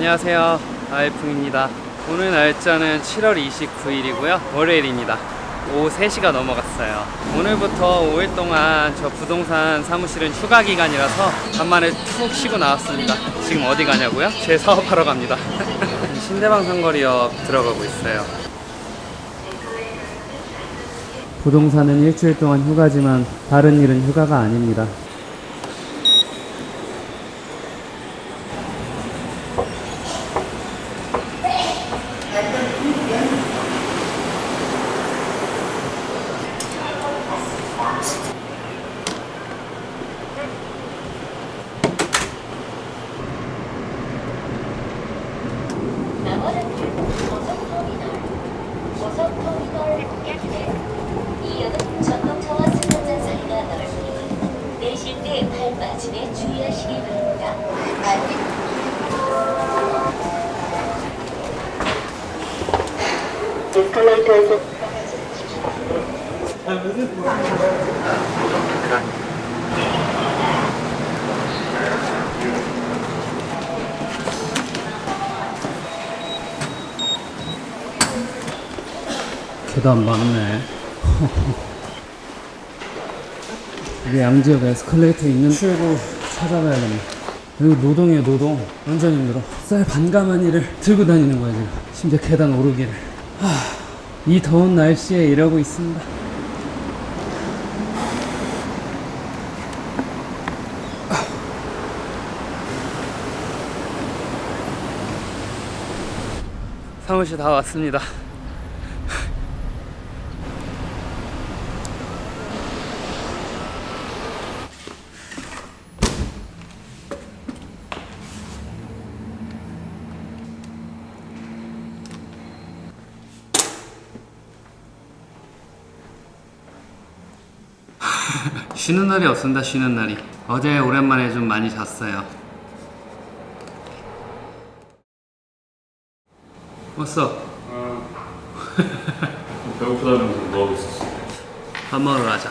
안녕하세요. 아이풍입니다. 오늘 날짜는 7월 29일이고요. 월요일입니다. 오후 3시가 넘어갔어요. 오늘부터 5일 동안 저 부동산 사무실은 휴가 기간이라서 간만에 푹 쉬고 나왔습니다. 지금 어디 가냐고요? 제 사업하러 갑니다. 신대방 상거리역 들어가고 있어요. 부동산은 일주일 동안 휴가지만 다른 일은 휴가가 아닙니다. 이역은 전동차와 승용차 사이가 넓으니 내실 때 발 빠짐에 계단 많네. 이게 양지역 에스컬레이터 있는 출구 찾아가야겠네. 여기 노동이에요, 노동. 완전 힘들어. 쌀 반가마니를 들고 다니는 거야, 지금. 심지어 계단 오르기를. 하, 이 더운 날씨에 일하고 있습니다. 사무실 다 왔습니다. 쉬는 날이 없습니다. 쉬는 날이. 어제 오랜만에 좀 많이 잤어요. 왔어. 배고프다면서 뭐 하고 있었어? 밥 먹으러 가자.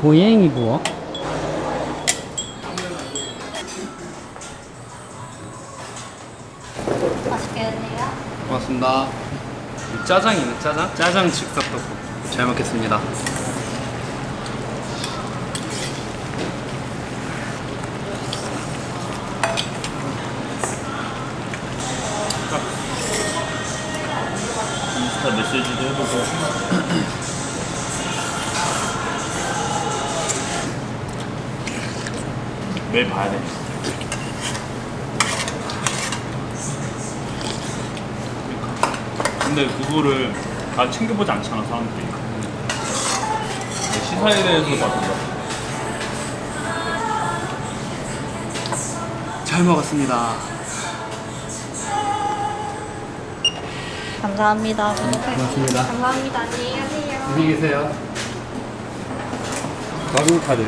고양이 부어? 맛있게 드세요. 고맙습니다. 짜장이네, 짜장? 짜장 즉석 떡볶이. 잘 먹겠습니다. 인스타 메시지도 해보고. 매일 봐야 돼. 근데 그거를 다 챙겨보지 않잖아 사람들이 시사에 대해서 봐준다 잘 먹었습니다. 감사합니다. 고맙습니다. 감사합니다. 안녕히 가세요. 안녕히 계세요. 가구 카드.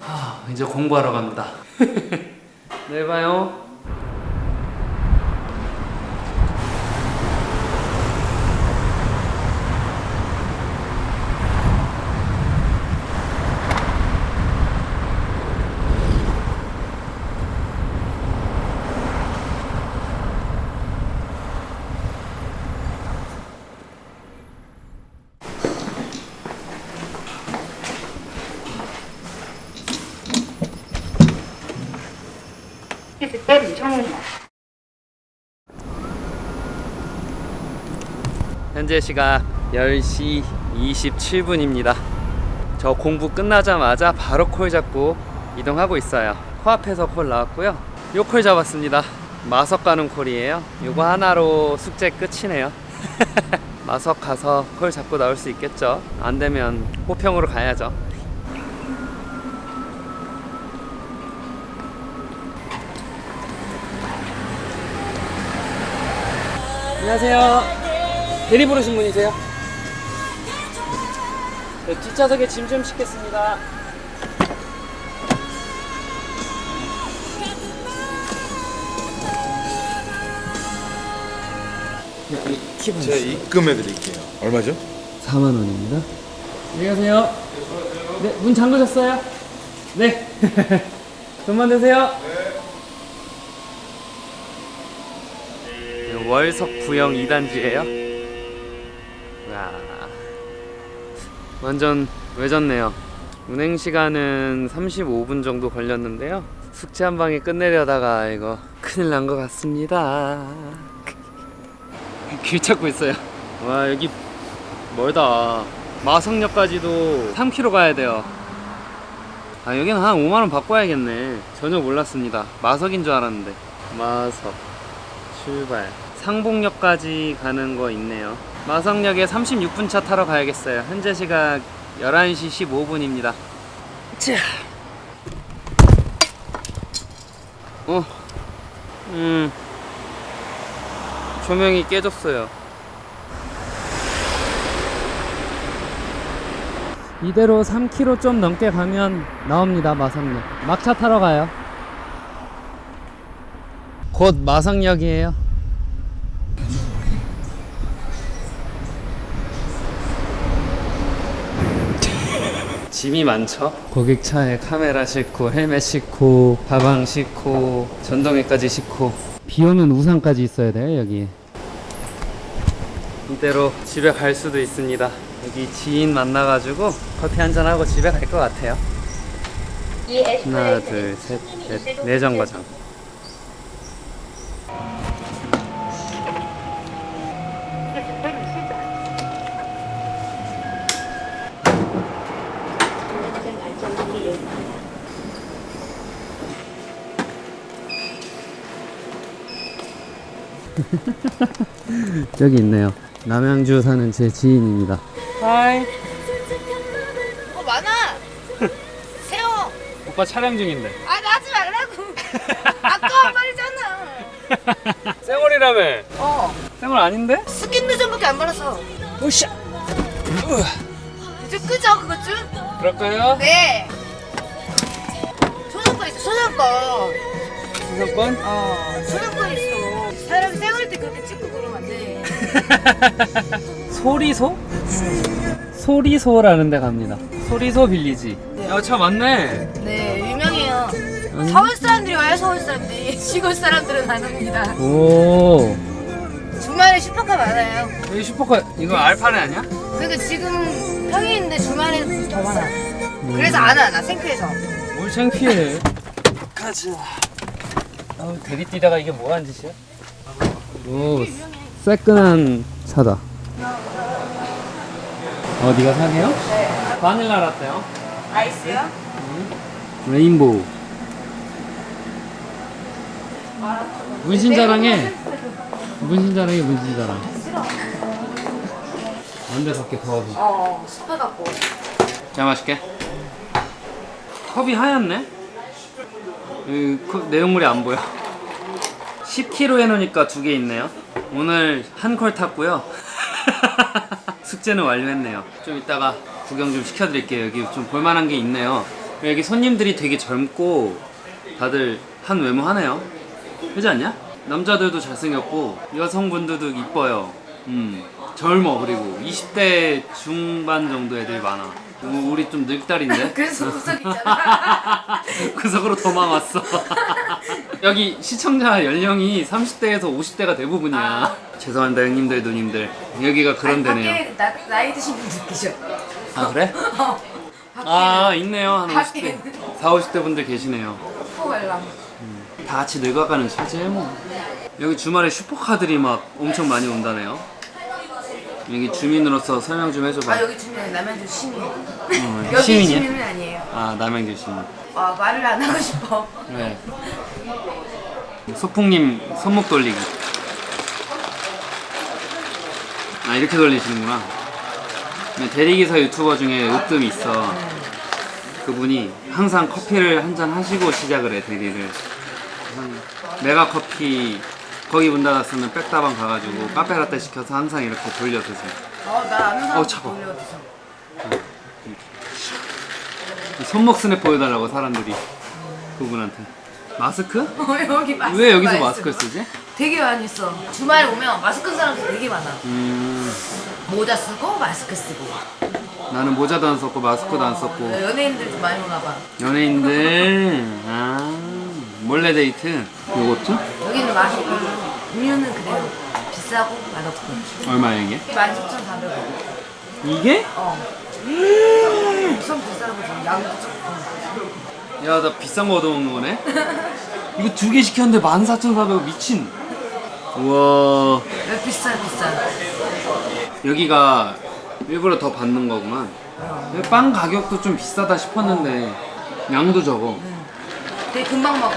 하, 이제 공부하러 갑니다. 내일 봐요. 현재 시각 10시 27분입니다. 저 공부 끝나자마자 바로 콜 잡고 이동하고 있어요. 코앞에서 콜 나왔고요. 요 콜 잡았습니다. 마석 가는 콜이에요. 요거 하나로 숙제 끝이네요. 마석 가서 콜 잡고 나올 수 있겠죠. 안 되면 호평으로 가야죠. 안녕하세요. 대리 부르신 분이세요? 네, 뒷좌석에 짐 좀 싣겠습니다. 키번 제가 입금해 드릴게요. 얼마죠? 4만 원입니다. 안녕하세요. 네, 문 잠그셨어요? 네. 돈만 되세요. 월석 부영 2단지예요. 와. 완전 외졌네요. 운행 시간은 35분 정도 걸렸는데요. 숙제 한 방에 끝내려다가 이거 큰일 난 것 같습니다. 길 찾고 있어요. 와 여기 멀다. 마성역까지도 3km 가야 돼요. 아 여기는 한 5만 원 바꿔야겠네. 전혀 몰랐습니다. 마석인 줄 알았는데. 마석 출발. 상봉역까지 가는 거 있네요. 마성역에 36분 차 타러 가야겠어요. 현재 시각 11시 15분입니다. 자. 어. 음. 조명이 깨졌어요. 이대로 3km 좀 넘게 가면 나옵니다 마성역 막차 타러 가요 곧 마성역이에요 짐이 많죠 고객차에 카메라 싣고 헬멧 싣고 가방 싣고 전동회까지 싣고 비 오면 우산까지 있어야 돼요 여기 이대로 집에 갈 수도 있습니다. 여기 지인 만나가지고 커피 한잔 하고 집에 갈 것 같아요. 하나, 둘, 셋, 넷, 네 정거장. 저기 있네요. 남양주 사는 제 지인입니다. 하이. 어 많아. 세워. 오빠 촬영 중인데. 아 나지 말라고. 아까 말이잖아. 쌩얼이라며. 어. 쌩얼 아닌데? 스킨 누전밖에 안 발라서. 오샤. 이 제 끄죠 그것 좀. 그럴까요? 네. 소장권 있어 소장권. 수상권? 어. 소장권 있어. 사람 세울 때 그렇게 찍고 그러면 안 돼. 소리소? 소리소라는 데 갑니다. 소리소 빌리지. 야, 차 맞네. 네 유명해요. 아니. 서울 사람들이 와요 서울 사람들이. 시골 사람들은 안 옵니다. 오. 주말에 슈퍼카 많아요. 여기 슈퍼카 이거 알파네 아니야? 그러니까 지금 평일인데 주말에 더 많아. 그래서 안 와, 나 생크해서. 뭘 창피해. 가자. 아, 대리 뛰다가 이게 뭐 하는 짓이야? 오, 새끈한 차다. 어, 네가 사게요? 네. 바닐라 라떼요? 아이스요? 레인보우. 문신 자랑해. 문신 자랑해, 문신 자랑. 안돼 밖에 더워서. 어, 습해갖고. 잘 마실게. 컵이 하얗네? 이 컵- 내용물이 안 보여. 10kg 해놓으니까 두 개 있네요. 오늘 한콜 탔고요. 숙제는 완료했네요. 좀 이따가 구경 좀 시켜드릴게요. 여기 좀 볼만한 게 있네요. 여기 손님들이 되게 젊고 다들 한 외모 하네요. 그렇지 않냐? 남자들도 잘생겼고 여성분들도 이뻐요. 음 젊어 그리고 20대 중반 정도 애들이 많아. 우- 우리 좀 늙다리인데? 그래서 구석 있잖아. 구석으로 도망 왔어. 여기 시청자 연령이 30대에서 50대가 대부분이야. 죄송합니다, 형님들, 누님들. 여기가 그런 데네요. 밖에 나, 나이 드신 분 계셔. 아, 그래? 어. 아, 있네요. 한 밖에. 50대. 4, 50대 분들 계시네요. 포괄랑. 다 같이 늙어가는 체제에 뭐. 여기 주말에 슈퍼카들이 막 엄청 많이 온다네요. 여기 주민으로서 설명 좀 해줘봐. 아 여기 주민 남양주 시민. 어, 여기 시민이야? 시민은 아니에요. 아, 남양주 시민. 아 말을 안 하고 싶어. 네. 소풍님 손목 돌리기. 아 이렇게 돌리시는구나. 네, 대리기사 유튜버 중에 으뜸 있어. 그분이 항상 커피를 한 잔 하시고 시작을 해 대리를. 한 메가 커피 거기 문 닫았으면 백다방 가가지고 카페 라떼 시켜서 항상 이렇게 돌려 드세요. 어나 아는 사람 차가워. 돌려주셔. 손목 스냅 보여달라고 사람들이 그분한테. 마스크? 어 여기 마스크. 왜 여기서 마스크를 쓰지? 되게 많이 써. 주말에 오면 마스크 쓰는 사람들 되게 많아. 음. 모자 쓰고 마스크 쓰고. 나는 모자도 안 썼고 마스크도 안 썼고 연예인들 좀 많이 오나 봐. 연예인들 아 몰래 데이트 요것도 여기는 맛있고 음료는 그래요. 비싸고 맛없고. 얼마야 이게? 14,400원. 이게? 어. 엄청 비싸고 좀 양도 적고. 야 나 비싼 거 얻어먹는 거네 이거 두 개 시켰는데 14,400원 미친 우와 왜 비싸 비싸. 여기가 일부러 더 받는 거구만 빵 가격도 좀 비싸다 싶었는데 양도 적어 되게 금방 먹어.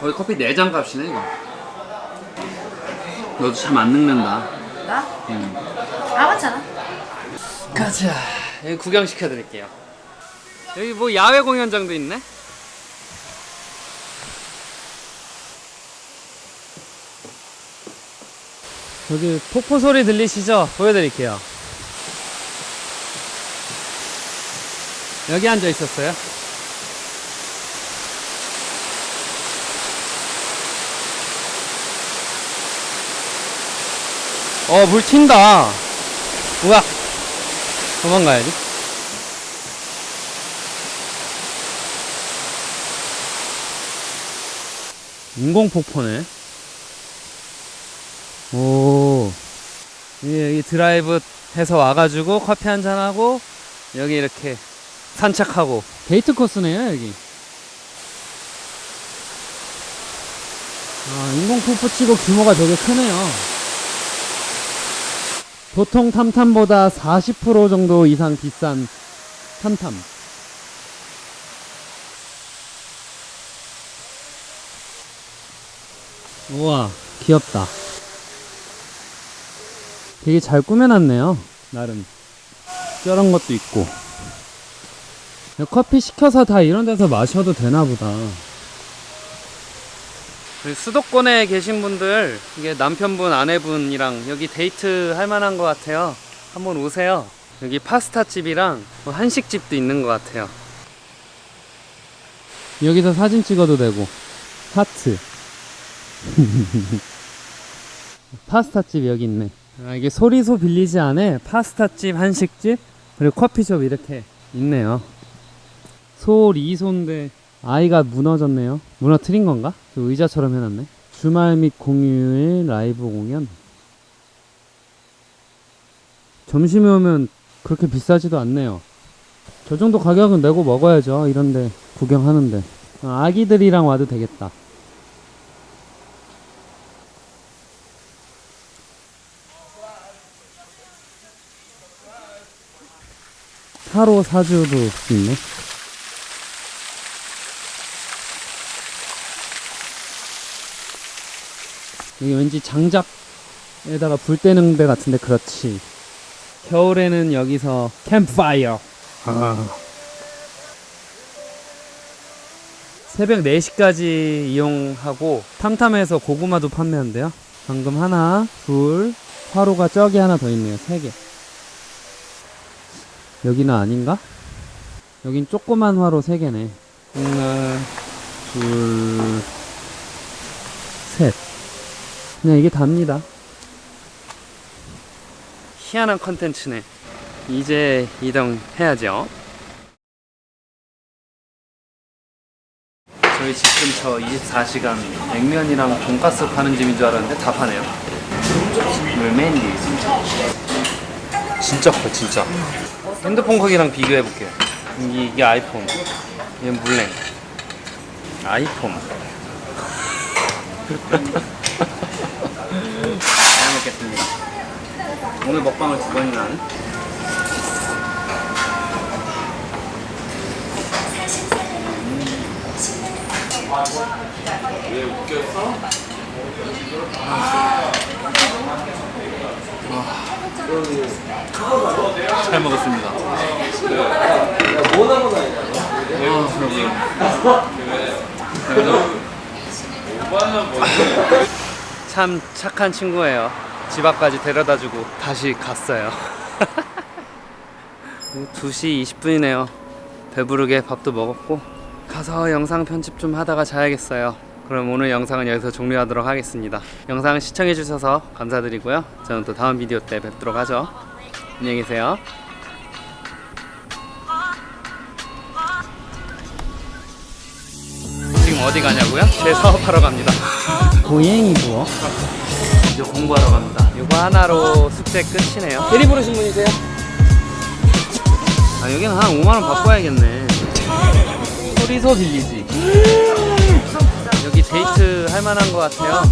거의 커피 4잔 값이네 이거 너도 참 안 늙는다 나? 응. 아 맞잖아. 가자 여기 구경시켜 드릴게요 여기 뭐 야외 공연장도 있네 여기 폭포 소리 들리시죠? 보여드릴게요 여기 앉아 있었어요 어 물 튄다 우와 도망가야지. 인공 폭포네. 오. 여기, 드라이브 해서 와가지고 커피 한잔 하고 여기 이렇게 산책하고 데이트 코스네요 여기. 아 인공 폭포 치고 규모가 되게 크네요. 보통 탐탐보다 40% 정도 이상 비싼 탐탐. 우와, 귀엽다. 되게 잘 꾸며놨네요, 나름. 저런 것도 있고. 커피 시켜서 다 이런 데서 마셔도 되나 보다. 수도권에 계신 분들 이게 남편분 아내분이랑 여기 데이트 할 만한 것 같아요. 한번 오세요. 여기 파스타 집이랑 뭐 한식집도 있는 것 같아요. 여기서 사진 찍어도 되고. 하트. 파스타 집 여기 있네. 아, 이게 소리소 빌리지 안에 파스타 집 한식집 그리고 커피숍 이렇게 있네요. 소리소인데 아이가 무너졌네요. 무너뜨린 건가? 그 의자처럼 해놨네. 주말 및 공휴일 라이브 공연. 점심에 오면 그렇게 비싸지도 않네요. 저 정도 가격은 내고 먹어야죠. 이런데 구경하는데. 아, 아기들이랑 와도 되겠다. 타로 사주도 있네. 여기 왠지 장작에다가 불 때는 데 같은데 그렇지. 겨울에는 여기서 캠프파이어. 새벽 4시까지 이용하고 탐탐에서 고구마도 판매한대요. 방금 하나 둘 화로가 저기 하나 더 있네요. 3개. 여기는 아닌가? 여긴 조그만 화로 3개네. 하나 둘셋 그냥 이게 답니다. 희한한 컨텐츠네. 이제 이동해야죠. 저희 집 근처 24시간 냉면이랑 돈가스 파는 집인 줄 알았는데 다 파네요. 물맨디. 진짜 커 진짜. 핸드폰 크기랑 비교해볼게요. 이게, 이게 아이폰. 얘는 물냉. 아이폰. 잘 먹겠습니다. 오늘 먹방을 두 번이나 하는? 잘 먹었습니다. 참 착한 친구예요. 집 앞까지 데려다주고 다시 갔어요. 2시 20분이네요. 배부르게 밥도 먹었고 가서 영상 편집 좀 하다가 자야겠어요. 그럼 오늘 영상은 여기서 종료하도록 하겠습니다. 영상 시청해주셔서 감사드리고요. 저는 또 다음 비디오 때 뵙도록 하죠. 안녕히 계세요. 지금 어디 가냐고요? 제 사업하러 갑니다. 고양이 뭐? 이제 공부하러 갑니다. 이거 하나로 숙제 끝이네요. 대리 부르신 분이세요? 아 여기는 한 5만 원 바꿔야겠네. 소리소 빌리지. 여기 데이트 할 만한 것 같아요.